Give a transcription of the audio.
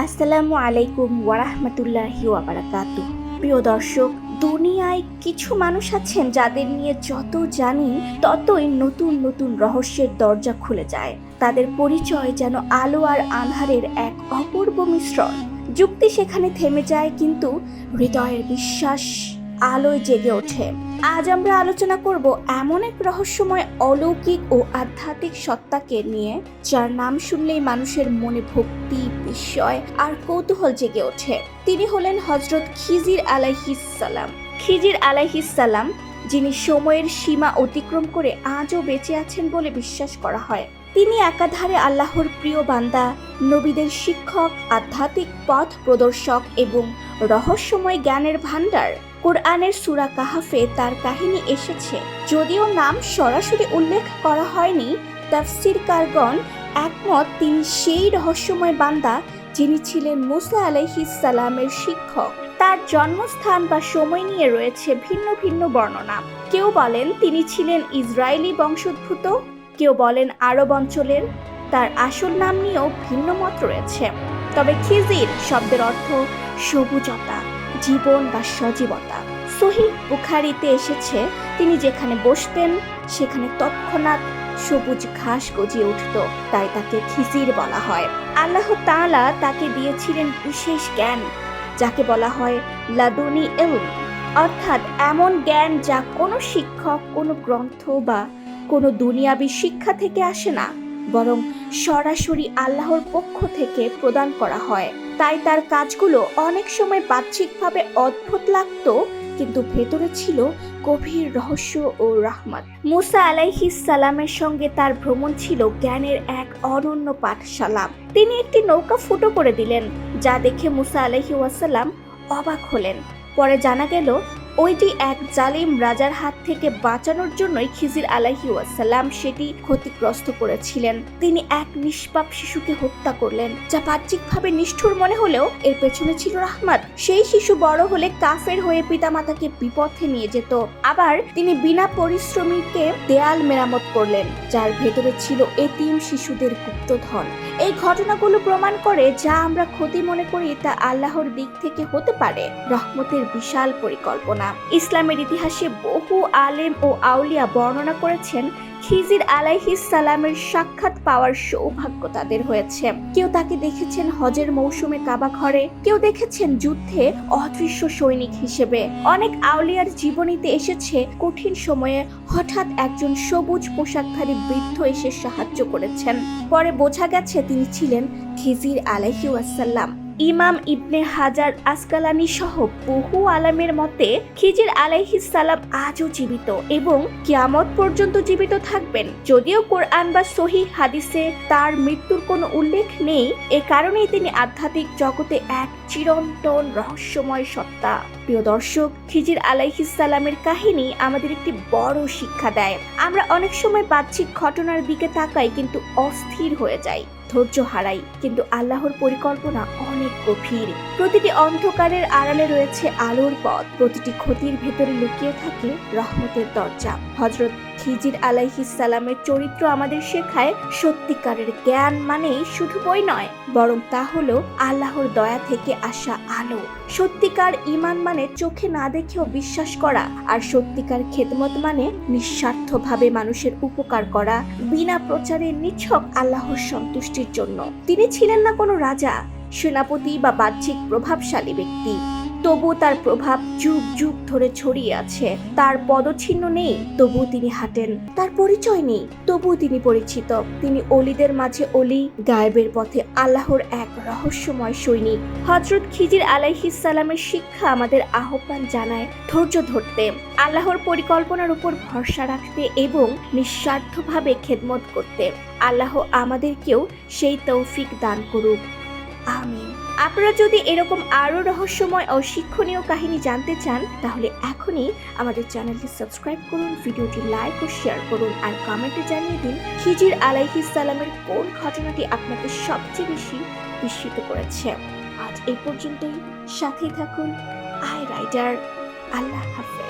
আসসালামু আলাইকুম ওয়ারাহমাতুল্লাহি ওয়াবারাকাতু প্রিয় দর্শক, দুনিয়ায় কিছু মানুষ আছেন যাদের নিয়ে যত জানি, ততই নতুন নতুন রহস্যের দরজা খুলে যায়। তাদের পরিচয় যেন আলো আর আঁধারের এক অপূর্ব মিশ্রণ। যুক্তি সেখানে থেমে যায়, কিন্তু হৃদয়ের বিশ্বাস আলোয় জেগে ওঠে। আজ আমরা আলোচনা করব এমন এক রহস্যময় অলৌকিক ও আধ্যাত্মিক সত্তাকে নিয়ে, যার নাম শুনলেই মানুষের মনে ভক্তি, বিস্ময় আর কৌতূহল জেগে ওঠে। তিনি হলেন হজরত খিজির আলাইহিসালাম খিজির আলাইহিসালাম যিনি সময়ের সীমা অতিক্রম করে আজও বেঁচে আছেন বলে বিশ্বাস করা হয়। তিনি একাধারে আল্লাহর প্রিয় বান্দা, নবীদের শিক্ষক, আধ্যাত্মিক পথ প্রদর্শক এবং রহস্যময় জ্ঞানের ভাণ্ডার। কোরআনের সুরা কাহাফে তার কাহিনী এসেছে। যদিও নাম সরাসরি উল্লেখ করা হয়নি তাফসির কারগণ একমত তিনি সেই রহস্যময় বান্দা যিনি ছিলেন মুসা আলাইহিস সালামের শিক্ষক। তার জন্মস্থান বা সময় নিয়ে রয়েছে ভিন্ন ভিন্ন বর্ণনা। কেউ বলেন তিনি ছিলেন ইসরায়েলি বংশোদ্ভূত, কেউ বলেন আরব অঞ্চলের। তার আসল নাম নিয়েও ভিন্ন মত রয়েছে। তবে খিজির শব্দের অর্থ সবুজতা। জীবন বা সজীবতা। সহি বুখারিতে এসেছে, তিনি যেখানে বসতেন, সেখানে তৎক্ষণাৎ সবুজ ঘাস গজিয়ে উঠত, তাই তাকে খিজির বলা হয়। আল্লাহ তাআলা তাকে দিয়েছিলেন বিশেষ জ্ঞান, যাকে বলা হয় লাদুনি এলম অর্থাৎ এমন জ্ঞান যা কোনো শিক্ষক, কোনো গ্রন্থ বা কোনো দুনিয়াবি শিক্ষা থেকে আসে না। বরং সরাসরি আল্লাহর পক্ষ থেকে প্রদান করা হয়। তাই তার কাজগুলো অনেক সময় বাহ্যিকভাবে অদ্ভুত লাগতো, কিন্তু ভেতরে ছিল গভীর রহস্য ও রাহমাত। মুসা আলাইহিস সালামের সঙ্গে তার ভ্রমণ ছিল জ্ঞানের এক অনন্য পাঠশালা। তিনি একটি নৌকা ফুটো করে দিলেন, যা দেখে মুসা আলাইহি ওয়াসাল্লাম অবাক হলেন। পরে জানা গেল ওইটি এক জালিম রাজার হাত থেকে বাঁচানোর জন্যই খিজির আলাহি ওয়াসাল্লাম সেটি ক্ষতিগ্রস্ত করেছিলেন। তিনি এক নিষ্পাপ শিশুকে হত্যা করলেন, যা বাহ্যিকভাবে নিষ্ঠুর মনে হলেও এর পেছনে ছিল রাহমাত। সেই শিশু বড় হলে কাফের হয়ে পিতামাতাকে বিপথে নিয়ে যেত। আবার তিনি বিনা পরিশ্রমীকে দেয়াল মেরামত করলেন, যার ভেতরে ছিল এতিম শিশুদের গুপ্তধন। এই ঘটনাগুলো প্রমাণ করে যা আমরা ক্ষতি মনে করি তা আল্লাহর দিক থেকে হতে পারে। রহমতের বিশাল পরিকল্পনা। ইসলামের ইতিহাসে বহু আলেম ও আউলিয়া বর্ণনা করেছেন, খিজির আলাইহিস সালামের সাক্ষাৎ পাওয়ার সৌভাগ্য তাদের হয়েছে। কেউ তাকে দেখেছেন হজের মৌসুমে কাবা ঘরে, কেউ দেখেছেন যুদ্ধে অদৃশ্য সৈনিক হিসেবে। অনেক আউলিয়ার জীবনীতে এসেছে, কঠিন সময়ে হঠাৎ একজন সবুজ পোশাকধারী বৃদ্ধ এসে সাহায্য করেছেন। পরে বোঝা গেছে তিনি ছিলেন খিজির আলাইহি ওয়াসাল্লাম ইমাম ইবনে হাজার আসকালানি সহ বহু আলামের মতে, খিজির আলাইহিস সালাম আজও জীবিত এবং কিয়ামত পর্যন্ত জীবিত থাকবেন। যদিও কোরআন বা সহি হাদিসে তার মৃত্যুর কোনো উল্লেখ নেই, এ কারণেই তিনি আধ্যাত্মিক জগতে এক চিরন্তন রহস্যময় সত্তা। প্রিয় দর্শক, খিজির আলাইহিস সালামের কাহিনী আমাদের একটি বড় শিক্ষা দেয়। আমরা অনেক সময় বাহ্যিক ঘটনার দিকে তাকাই কিন্তু অস্থির হয়ে যাই। ধৈর্য হারাই, কিন্তু আল্লাহর পরিকল্পনা অনেক গভীর। প্রতিটি অন্ধকারের আড়ালে রয়েছে আলোর পথ। প্রতিটি ক্ষতির ভেতরে লুকিয়ে থাকে রহমতের দরজা। হজরত খিজির আলাইহিস সালামের চরিত্র আমাদের শেখায়, সত্যিকারের জ্ঞান মানেই শুধু বই নয়, বরং তা হলো আল্লাহর দয়া থেকে আসা আলো। সত্যিকার ইমান মানে চোখে না দেখেও বিশ্বাস করা, আর সত্যিকার খেদমত মানে নিঃস্বার্থভাবে মানুষের উপকার করা, বিনা প্রচারে নিছক আল্লাহর সন্তুষ্টির জন্য। তিনি ছিলেন না কোনো রাজা, সেনাপতি বা বাহ্যিক প্রভাবশালী ব্যক্তি। তবু তার প্রভাব যুগ যুগ ধরে ছড়িয়ে আছে। তার পদচিহ্ন নেই তবু তিনি হাঁটেন। তার পরিচয় নেই তবু তিনি পরিচিত। তিনি অলিদের মাঝে অলি, গায়েবের পথে আল্লাহর এক রহস্যময় সৈনিক। হজরত খিজির সালামের শিক্ষা আমাদের আহ্বান জানায় ধৈর্য ধরতে। আল্লাহর পরিকল্পনার উপর ভরসা রাখতে এবং নিঃস্বার্থভাবে খেদমত করতে। আল্লাহ আমাদেরকেও সেই তৌফিক দান করুক। আমিন। আপনারা যদি এরকম আরও রহস্যময় ও শিক্ষণীয় কাহিনী জানতে চান, তাহলে এখনই আমাদের চ্যানেলটি সাবস্ক্রাইব করুন, ভিডিওটি লাইক ও শেয়ার করুন, আর কমেন্টে জানিয়ে দিন খিজির সালামের কোন ঘটনাটি আপনাকে সবচেয়ে বেশি বিস্মিত করেছে। আজ এই পর্যন্তই। সাথেই থাকুন, আই রাইডার। আল্লাহ হাফেজ।